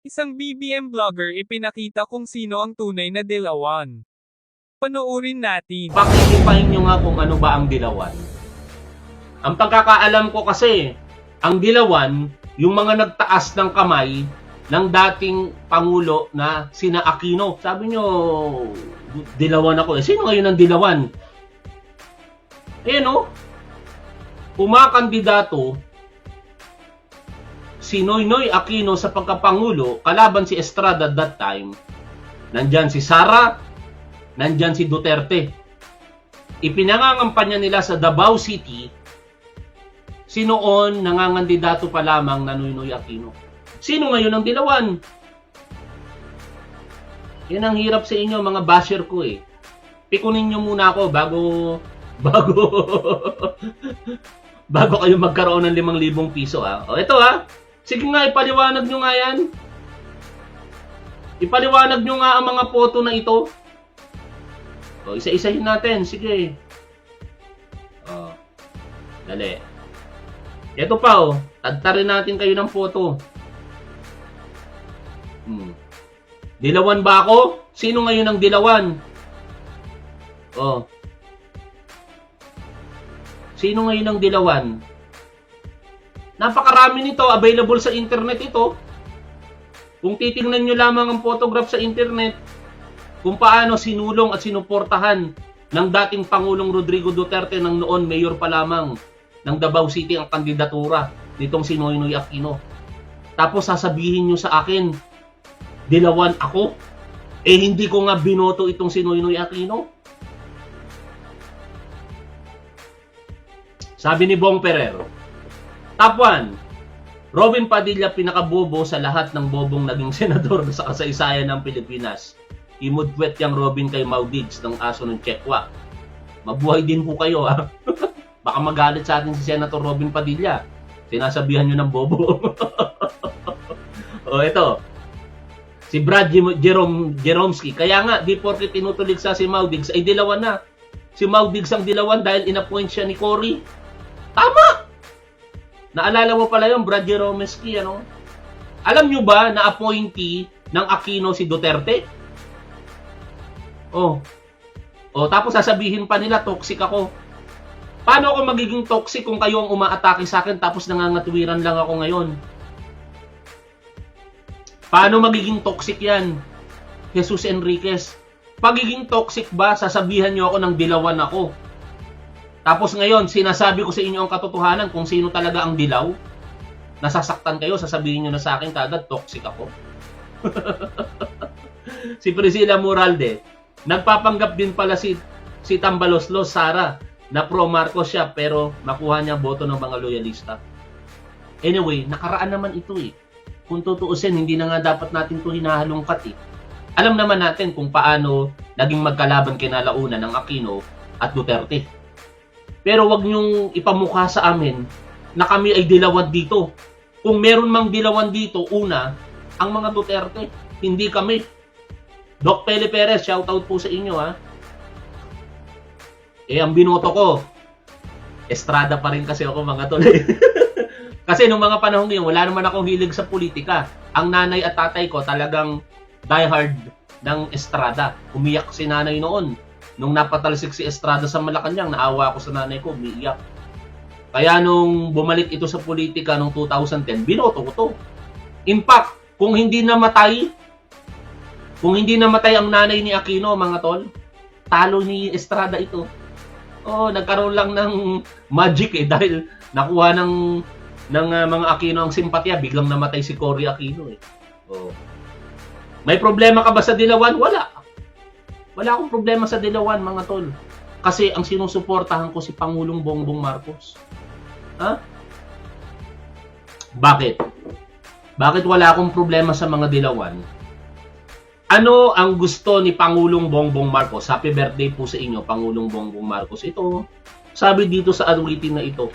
Isang BBM vlogger ipinakita kung sino ang tunay na dilawan. Panoorin natin. Pakitipahin nyo nga kung ano ba ang dilawan. Ang pagkakaalam ko kasi, ang dilawan, yung mga nagtaas ng kamay ng dating Pangulo na sina Aquino. Sabi nyo, dilawan ako. Eh, sino ngayon ang dilawan? Eh no, pumakandidato si Noynoy Aquino sa pagkapangulo kalaban si Estrada at that time. Nandyan si Sara, nandyan si Duterte. Ipinangangampanya nila sa Davao City si noon nangangandidato pa lamang na Noynoy Aquino. Sino ngayon ang dilawan? Yan ang hirap sa inyo mga basher ko eh. Pikunin nyo muna ako bago bago bago kayo magkaroon ng 5,000 piso ah. O ito ah. Sige nga ipaliwanag nyo nga yan. Ipaliwanag nyo nga ang mga photo na ito. O, isa-isahin natin. Sige. O, dali. Ito pa, oh. Tadtarin natin kayo ng photo. Hmm. Dilawan ba ako? Sino ngayon ang dilawan? Oh. Sino ngayon ang dilawan? Napakarami nito. Available sa internet ito. Kung titingnan nyo lamang ang photograph sa internet, kung paano sinulong at sinuportahan ng dating Pangulong Rodrigo Duterte ng noon mayor pa lamang ng Davao City ang kandidatura nitong si Noynoy Aquino. Tapos sasabihin nyo sa akin, dilawan ako? Eh hindi ko nga binoto itong si Noynoy Aquino. Sabi ni Bong Ferrer, Top 1, Robin Padilla pinakabobo sa lahat ng bobong naging senador sa kasaysayan ng Pilipinas. Imudwet yang Robin kay Maudigs ng aso ng Chekwa. Mabuhay din po kayo ha. Baka magalit sa atin si Senator Robin Padilla. Sinasabihan nyo ng bobo. o ito, si Brad Jerome Jeromski. Kaya nga, di porke tinutulig sa si Maudigs, ay dilawan na. Si Maudigs ang dilawan dahil inappoint siya ni Cory. Tama! Naalala mo pala yung Brad Jeromski, ano? Alam nyo ba na appointee ng Aquino si Duterte? Oh. Oh, tapos sasabihin pa nila toxic ako. Paano ako magiging toxic kung kayo ang umaatake sa akin tapos nangangatwiran lang ako ngayon? Paano magiging toxic yan? Jesus Enriquez. Pagiging toxic ba, sasabihan nyo ako ng dilawan ako. Tapos ngayon, sinasabi ko sa inyo ang katotohanan kung sino talaga ang dilaw. Nasasaktan kayo, sasabihin nyo na sa akin kagad, toxic ako. si Priscilla Moralde, nagpapanggap din pala si, si Tambaloslos Sara na pro Marcos siya pero makuha niya boto ng mga loyalista. Anyway, nakaraan naman ito eh. Kung tutuusin, hindi na nga dapat natin ito hinahalongkat eh. Alam naman natin kung paano naging magkalaban kinalauna ng Aquino at Duterte. Pero wag niyong ipamukha sa amin na kami ay dilawan dito. Kung meron mang dilawan dito, una, ang mga Duterte, hindi kami. Doc Pele Perez, shoutout po sa inyo ha. Eh, ang binoto ko, Estrada pa rin kasi ako mga tol. kasi nung mga panahon ngayon, wala naman akong hilig sa politika. Ang nanay at tatay ko talagang diehard ng Estrada. Umiyak si nanay noon. Nung napatalsik si Estrada sa Malacanang, naawa ako sa nanay ko, umiiyak. Kaya nung bumalik ito sa politika noong 2010, binoto ko to. In fact, kung hindi namatay, kung hindi namatay ang nanay ni Aquino, mga tol, talo ni Estrada ito. Oh, nagkaroon lang ng magic eh dahil nakuha ng ng uh, mga Aquino ang simpatya, biglang namatay si Cory Aquino eh. Oh. May problema ka ba sa Dilawan? Wala. Wala akong problema sa Dilawan, mga tol. Kasi ang sinusuportahan ko si Pangulong Bongbong Marcos. Ha? Bakit? Bakit wala akong problema sa mga Dilawan? Ano ang gusto ni Pangulong Bongbong Marcos? Happy birthday po sa inyo, Pangulong Bongbong Marcos. Ito, sabi dito sa awitin na ito.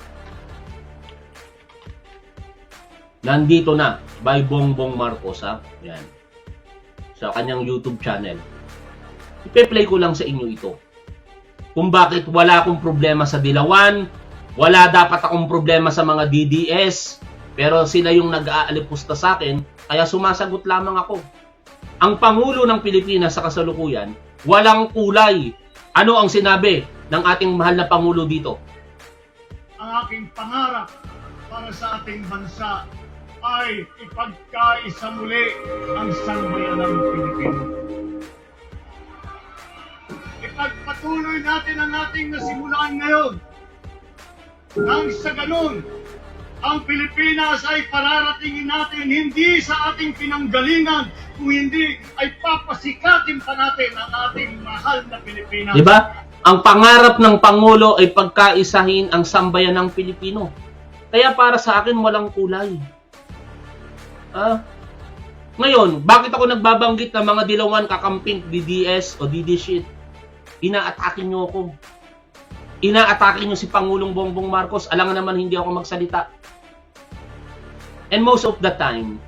Nandito na, by Bongbong Marcos, ha? Yan. Sa kanyang YouTube channel. Ipe-play ko lang sa inyo ito. Kung bakit wala akong problema sa Dilawan, wala dapat akong problema sa mga DDS, Pero sila yung nag-aalipusta sa akin, kaya sumasagot lamang ako. Ang Pangulo ng Pilipinas sa kasalukuyan, walang kulay. Ano ang sinabi ng ating mahal na Pangulo dito? ang aking pangarap para sa ating bansa ay ipagkaisa muli ang sambayanang Pilipino. Ipagpatuloy natin ang ating nasimulaan ngayon. Nang sa ganun, ang Pilipinas ay pararatingin natin hindi sa ating pinanggalingan, kung hindi ay papasikatin pa natin ang ating mahal na Pilipinas. Di ba? Ang pangarap ng Pangulo ay pagkaisahin ang sambayan ng Pilipino. Kaya para sa akin, walang kulay. Ah, ngayon, bakit ako nagbabanggit ng mga dilawan kakamping DDS o DD shit? Inaatake nyo ako. Inaatake nyo si Pangulong Bongbong Marcos. Alam naman hindi ako magsalita. And most of the time,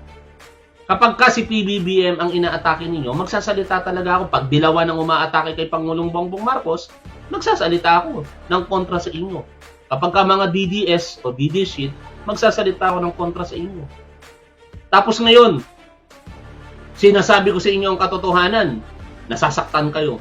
kapag ka si PBBM ang inaatake ninyo, magsasalita talaga ako. Pag dilawan ang umaatake kay Pangulong Bongbong Marcos, magsasalita ako ng kontra sa inyo. Kapag ka mga DDS o DD shit, magsasalita ako ng kontra sa inyo. Tapos ngayon, sinasabi ko sa inyo ang katotohanan, nasasaktan kayo.